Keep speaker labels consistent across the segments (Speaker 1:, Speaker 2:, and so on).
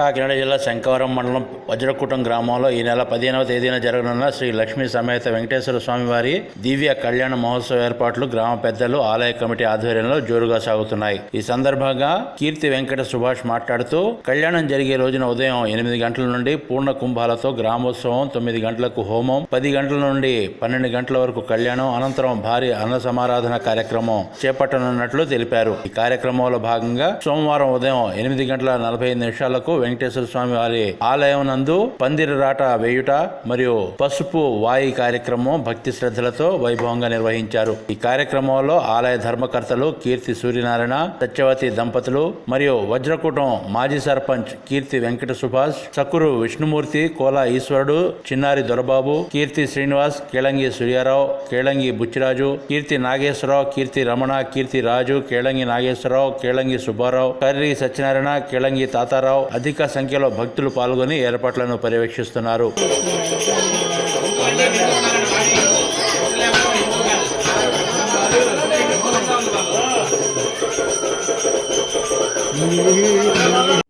Speaker 1: కాకినాడ జిల్లా శంకవరం మండలం వజ్రకూటం గ్రామంలో ఈ నెల పదిహేనవ తేదీన జరగనున్న శ్రీ లక్ష్మీ సమేత వెంకటేశ్వర స్వామివారి దివ్య కళ్యాణ మహోత్సవ ఏర్పాట్లు గ్రామ పెద్దలు ఆలయ కమిటీ ఆధ్వర్యంలో జోరుగా సాగుతున్నాయి. ఈ సందర్భంగా కీర్తి వెంకట సుభాష్ మాట్లాడుతూ కళ్యాణం జరిగే రోజున ఉదయం ఎనిమిది గంటల నుండి పూర్ణ కుంభాలతో గ్రామోత్సవం తొమ్మిది గంటలకు హోమం పది గంటల నుండి పన్నెండు గంటల వరకు కళ్యాణం అనంతరం భారీ అన్న సమారాధన కార్యక్రమం చేపట్టనున్నట్లు తెలిపారు. ఈ కార్యక్రమంలో భాగంగా సోమవారం ఉదయం ఎనిమిది గంటల నలభై ఐదు నిమిషాలకు వెంకటేశ్వర స్వామి వారి ఆలయం నందు పందిరిరాట వేయుట మరియు పసుపు వాయి కార్యక్రమం భక్తి శ్రద్ధలతో వైభవంగా నిర్వహించారు. ఈ కార్యక్రమంలో ఆలయ ధర్మకర్తలు కీర్తి సూర్యనారాయణ సత్యవతి దంపతులు మరియు వజ్రకూటం మాజీ సర్పంచ్ కీర్తి వెంకట సుభాష్ చకురు విష్ణుమూర్తి కోలా ఈశ్వరుడు చిన్నారి దొరబాబు కీర్తి శ్రీనివాస్ కేళంగి సూర్యారావు కేళంగి బుచ్చిరాజు కీర్తి నాగేశ్వరరావు కీర్తి రమణ కీర్తి రాజు కేళంగి నాగేశ్వరరావు కేళంగి సుబ్బారావు కర్రి సత్యనారాయణ కేళంగి తాతారావు అధిక సంఖ్యలో భక్తులు పాల్గొని ఏర్పాట్లను పర్యవేక్షిస్తున్నారు.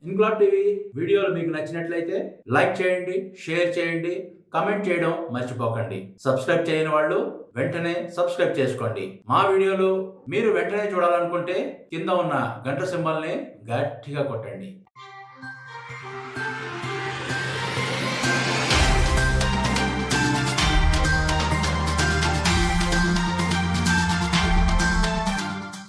Speaker 1: ఇంక్లాబ్ టీవీ వీడియోలు మీకు నచ్చినట్లయితే లైక్ చేయండి షేర్ చేయండి కమెంట్ చేయడం మర్చిపోకండి. సబ్స్క్రైబ్ చేయని వాళ్ళు వెంటనే సబ్స్క్రైబ్ చేసుకోండి. మా వీడియోలు మీరు వెంటనే చూడాలనుకుంటే కింద ఉన్న గంట సింబల్ని గట్టిగా కొట్టండి. Bye.